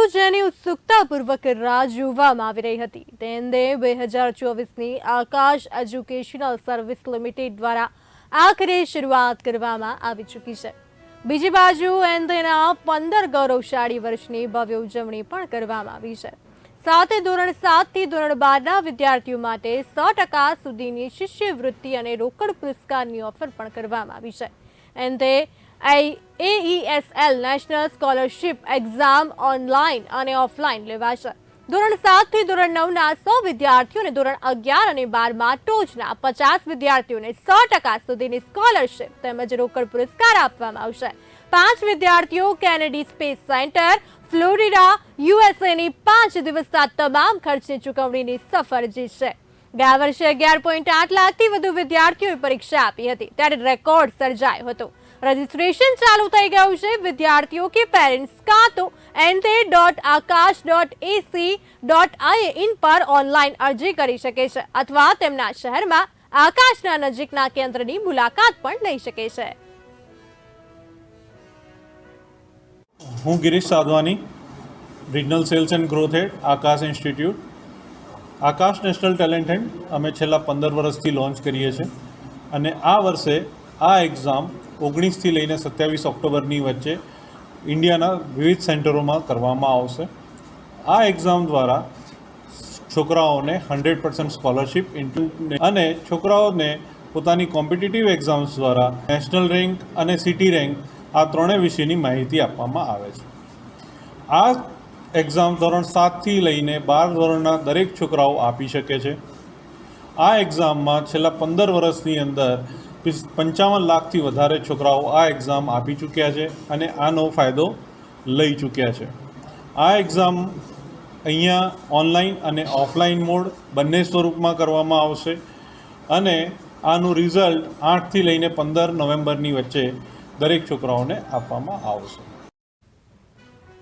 પરંતુ જેની ઉત્સુકતાપૂર્વક રાહ જોવામાં આવી રહી હતી. તેને બે હજાર ચોવીસની આકાશ એજ્યુકેશનલ સર્વિસ લિમિટેડ દ્વારા આખરે શરૂઆત કરવામાં આવી ચૂકી છે. બીજી બાજુ એન્દેના પંદર ગૌરવશાળી વર્ષની ભવ્ય ઉજવણી પણ કરવામાં આવી છે. સાથે ધોરણ સાતથી ધોરણ બારના વિદ્યાર્થીઓ માટે સો ટકા સુધીની શિષ્યવૃત્તિ અને રોકડ પુરસ્કારની ઓફર પણ કરવામાં આવી છે. ANTHE AESL national scholarship exam online અને ઓફલાઈન લેવાશે. ધોરણ સાતથી ધોરણ નવના સો વિદ્યાર્થીઓને ધોરણ અગિયાર અને બારમાં ટોચના પચાસ વિદ્યાર્થીઓને સો ટકા સુધીની સ્કોલરશિપ તેમજ રોકડ પુરસ્કાર આપવામાં આવશે. પાંચ વિદ્યાર્થીઓ કેનેડી સ્પેસ સેન્ટર ફ્લોરિડા યુએસએની પાંચ દિવસના તમામ ખર્ચની ચૂકવણીની સફર જીતશે. ગયા વર્ષે અગિયાર પોઈન્ટ આઠ લાખથી વધુ વિદ્યાર્થીઓએ પરીક્ષા આપી હતી. ત્યારે રેકોર્ડ સર્જાયો હતો. રજીસ્ટ્રેશન ચાલુ થઈ ગયું છે. વિદ્યાર્થીઓ કે પેરેન્ટ્સ કાં તો ANTHE dot Aakash dot AC dot I N પર ઓનલાઈન અરજી કરી શકે છે અથવા તેમના શહેરમાં આકાશના નજીકના કેન્દ્રની મુલાકાત પણ લઈ શકે છે. હું Girish Sadhwani regional sales and growth head Aakash institute Aakash national talent hunt અમે છેલ્લા પંદર વર્ષથી લોન્ચ કરીએ છીએ અને આ વર્ષે આ એક્ઝામ ઓગણીસથી લઈને સત્યાવીસ ઓક્ટોબરની વચ્ચે ઇન્ડિયાના વિવિધ સેન્ટરોમાં કરવામાં આવશે. આ એક્ઝામ દ્વારા છોકરાઓને હંડ્રેડ પર્સન્ટ સ્કોલરશિપ ઇન્ટુ અને છોકરાઓને પોતાની કોમ્પિટિટિવ એક્ઝામ્સ દ્વારા નેશનલ રેન્ક અને સિટી રેન્ક આ ત્રણેય વિશેની માહિતી આપવામાં આવે છે. આ એક્ઝામ ધોરણ સાતથી લઈને બાર ધોરણના દરેક છોકરાઓ આપી શકે છે. આ એક્ઝામમાં છેલ્લા પંદર વર્ષની અંદર પંચાવન લાખથી વધારે છોકરાઓ આ એક્ઝામ આપી ચૂક્યા છે અને આનો ફાયદો લઈ ચૂક્યા છે. આ એક્ઝામ અહીંયા ઓનલાઈન અને ઓફલાઈન મોડ બંને સ્વરૂપમાં કરવામાં આવશે અને આનું રિઝલ્ટ આઠથી લઈને પંદર નવેમ્બરની વચ્ચે દરેક છોકરાઓને આપવામાં આવશે.